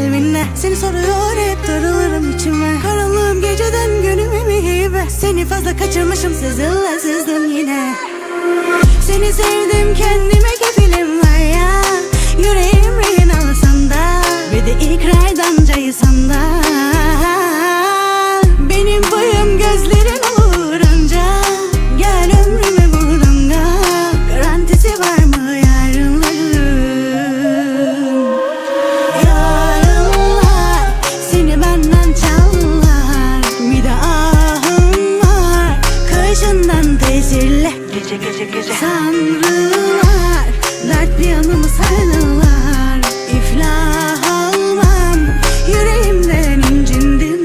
kalbinle. Seni soruyor hep darılırım içime. Karanlığım geceden gönlümü mi hibe? Seni fazla kaçırmışım sizinle sızdım yine. Seni sevdim kendime kefilim var ya Yüreğim rehin alsam da Ve de ilk raydan cayısam da. Gece gece gece. Sanrılar Dertli yanımı sardılar İflah almam Yüreğimden incindim